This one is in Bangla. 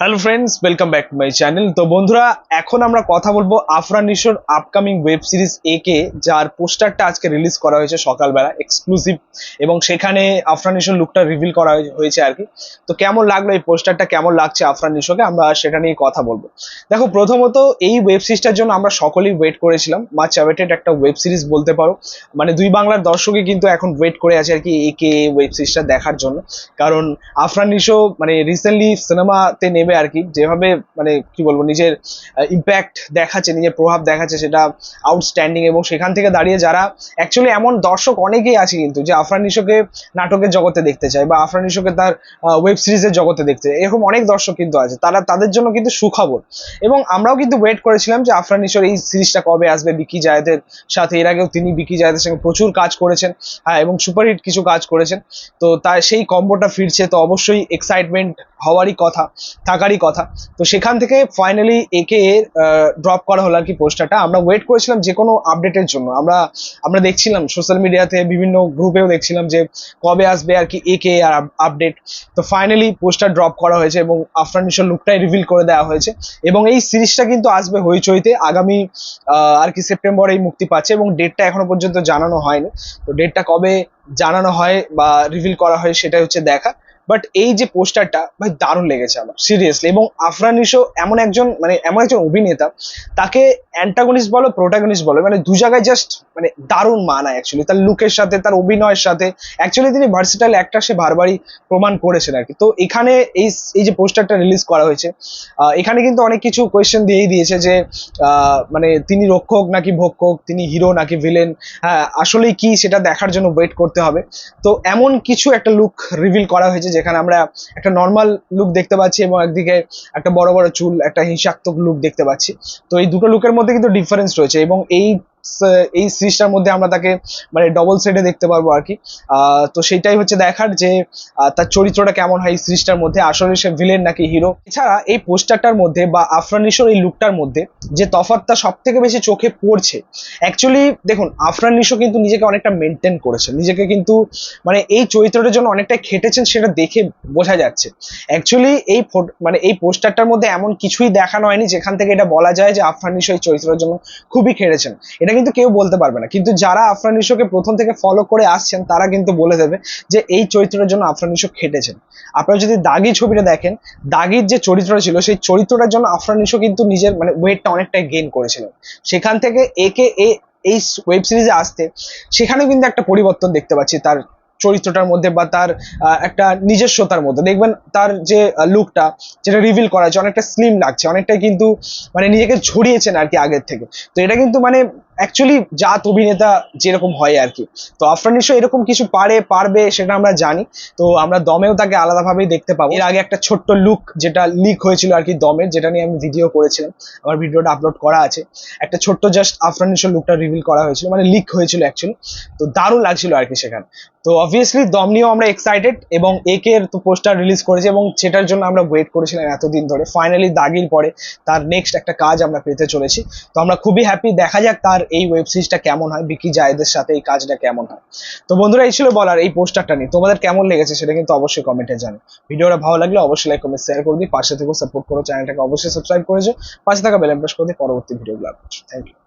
Hello friends welcome back to my channel তো বন্ধুরা, এখন আমরা কথা বলব আফরান নিশোর আপকামিং ওয়েব সিরিজ এ কে যার পোস্টারটা আজকে রিলিজ করা হয়েছে সকালবেলা এক্সক্লুসিভ এবং সেখানে আফরান নিশোর লুকটা রিভিল করা হয়েছে আর কি। তো কেমন লাগল এই পোস্টারটা, কেমন লাগছে আফরান নিশোকে আমরা সেটা নিয়ে কথা বলব। দেখো, প্রথমত এই ওয়েব সিরিজটার জন্য আমরা সকলেই ওয়েট করেছিলাম। মাচ অ্যাওয়েটেড একটা ওয়েব সিরিজ বলতে পারো। মানে দুই বাংলার দর্শকই কিন্তু এখন ওয়েট করে আছে আর কি এ কে ওয়েব সিরিজটা দেখার জন্য। কারণ আফরান নিশো মানে রিসেন্টলি সিনেমাতে নেবে আর কি যেভাবে মানে কি বলব, নিজের ইম্প্যাক্ট দেখাচ্ছে, নিজের প্রভাব দেখাচ্ছে, সেটা আউটস্ট্যান্ডিং এবং সেখান থেকে দাঁড়িয়ে যারা অ্যাকচুয়ালি এমন দর্শক অনেকেই আছে কিন্তু, যে আফরান নিশোকে নাটকের জগতে দেখতে চায় বা আফরান নিশোকে তার ওয়েব সিরিজের জগতে দেখতে চায়, এরকম অনেক দর্শক কিন্তু আছে, তারা তাদের জন্য কিন্তু সুখবর। এবং আমরাও কিন্তু ওয়েট করেছিলাম যে আফরান নিশোর এই সিরিজটা কবে আসবে, বিকি জায়েদের সাথে, এর আগেও তিনি বিকি জায়েদের সঙ্গে প্রচুর কাজ করেছেন হ্যাঁ এবং সুপারহিট কিছু কাজ করেছেন, তো তার সেই কম্বোটা ফিরছে, তো অবশ্যই এক্সাইটমেন্ট হওয়ারই কথা, থাকারই কথা। তো সেখান থেকে ফাইনালি একে ড্রপ করা হলো আর কি পোস্টারটা আমরা ওয়েট করেছিলাম যে কোনো আপডেটের জন্য। আমরা আমরা দেখছিলাম সোশ্যাল মিডিয়াতে বিভিন্ন গ্রুপেও দেখছিলাম যে কবে আসবে আর কি একে আর আপডেট তো ফাইনালি পোস্টার ড্রপ করা হয়েছে এবং আফরান নিশোর লুকটাই রিভিল করে দেওয়া হয়েছে। এবং এই সিরিজটা কিন্তু আসবে হইচইতে আগামী আর কি সেপ্টেম্বরেই মুক্তি পাচ্ছে এবং ডেটটা এখনও পর্যন্ত জানানো হয়নি। তো ডেটটা কবে জানানো হয় বা রিভিল করা হয় সেটাই হচ্ছে দেখা। বাট এই যে পোস্টারটা ভাই, দারুণ লেগেছে আমার সিরিয়াসলি এবং আফরান নিশো এমন একজন মানে এমন একজন অভিনেতা, তাকে অ্যান্টাগনিস্ট বলো প্রোটাগনিস্ট বলো মানে দু জায়গায় জাস্ট মানে দারুণ মানায় অ্যাকচুয়ালি তার লুকের সাথে, তার অভিনয়ের সাথে অ্যাকচুয়ালি তিনি ভার্সিটাইল অ্যাক্টার সে বারবারই প্রমাণ করেছেন আর কি তো এখানে এই এই যে পোস্টারটা রিলিজ করা হয়েছে এখানে কিন্তু অনেক কিছু কোয়েশ্চেন দিয়েই দিয়েছে যে মানে তিনি রক্ষক নাকি ভক্ষক, তিনি হিরো নাকি ভিলেন হ্যাঁ আসলেই কি সেটা দেখার জন্য ওয়েট করতে হবে। তো এমন কিছু একটা লুক রিভিল করা হয়েছে যেখানে আমরা একটা নর্মাল লুক দেখতে পাচ্ছি এবং একদিকে একটা বড় বড় চুল, একটা হিংসাত্মক লুক দেখতে পাচ্ছি। তো এই দুটো লুকের মধ্যে কিন্তু ডিফারেন্স রয়েছে এবং এই এই সিরিজটার মধ্যে আমরা তাকে মানে ডবল সেটে দেখতে পারব আর কি। তো সেটাই হচ্ছে দেখার যে তার চরিত্রটা কেমন হয় এই সিরিজটার মধ্যে, আসলে সে ভিলেন নাকি হিরো এছাড়া এই পোস্টারটার মধ্যে বা আফরানিশোর এই লুকটার মধ্যে যে তফাৎটা সব থেকে বেশি চোখে পড়ছে অ্যাকচুয়ালি দেখুন আফরান নিশো কিন্তু নিজেকে অনেকটা মেনটেন করেছেন নিজেকে কিন্তু মানে এই চরিত্রটার জন্য অনেকটাই খেটেছেন সেটা দেখে বোঝা যাচ্ছে। অ্যাকচুয়ালি এই মানে এই পোস্টারটার মধ্যে এমন কিছুই দেখানো হয়নি যেখান থেকে এটা বলা যায় যে আফরান নিশো এই চরিত্রের জন্য খুবই খেটেছেন। এটা কিন্তু কেউ বলতে পারবে না। কিন্তু যারা আফরান নিশোকে প্রথম থেকে ফলো করে আসছেন, তারা কিন্তু বলে দেবে যে এই চরিত্রের জন্য আফরান নিশো খেটেছেন। আপনারা যদি দাগি ছবিটা দেখেন, দাগির যে চরিত্রটা ছিল, সেই চরিত্রটার জন্য আফরান নিশো কিন্তু নিজের মানে ওয়েটটা অনেকটাই গেইন করেছিলেন। সেখান থেকে একে এ, এই ওয়েব সিরিজে আসতে, সেখানেও কিন্তু একটা পরিবর্তন দেখতে পাচ্ছি তার চরিত্রটার মধ্যে বা তার একটা নিজস্বতার মধ্যে। দেখবেন তার যে লুকটা যেটা রিভিল করা হয়েছে অনেকটা স্লিম লাগছে, অনেকটাই কিন্তু মানে নিজেকে ঝরিয়েছেন আর কি আগের থেকে। তো এটা কিন্তু মানে অ্যাকচুয়ালি জাত অভিনেতা যেরকম হয় আর কি। তো আফরান নিশো এরকম কিছু পারে, পারবে সেটা আমরা জানি। তো আমরা দমেও তাকে আলাদাভাবেই দেখতে পাবো। এর আগে একটা ছোট্ট লুক যেটা লিক হয়েছিল আর কি দমের, যেটা নিয়ে আমি ভিডিও করেছিলাম। আমার ভিডিওটা আপলোড করা আছে। একটা ছোট্ট জাস্ট আফরান নিশোর লুকটা রিভিল করা হয়েছিল। মানে লিক হয়েছিল অ্যাকচুয়ালি তো দারুণ লাগছিল আর কি সেখানে। তো অবভিয়াসলি দম নিয়েও আমরা এক্সাইটেড এবং একে তো পোস্টার রিলিজ করেছে এবং সেটার জন্য আমরা ওয়েট করেছিলাম এতদিন ধরে। ফাইনালি দাগির পরে তার নেক্সট একটা কাজ আমরা পেতে চলেছি। তো আমরা খুবই হ্যাপি দেখা যাক তার এই ওয়েব সিরিজটা কেমন হয়, বিকি জায়েদের সাথে এই কাজটা কেমন হয়? তো বন্ধুরা, এই ছিল বলার এই পোস্টারটা নিয়ে। তোমাদের কেমন লেগেছে সেটা কিন্তু অবশ্যই কমেন্টে জানো ভিডিওটা ভালো লাগলে অবশ্যই লাইক কমেন্ট শেয়ার করে দিই পাশে থেকে সাপোর্ট করো চ্যানেলটাকে অবশ্যই সাবস্ক্রাইব করেছ পাশে থাকা বেল প্রেস করে দিই পরবর্তী ভিডিওগুলো আপলোড থ্যাংক ইউ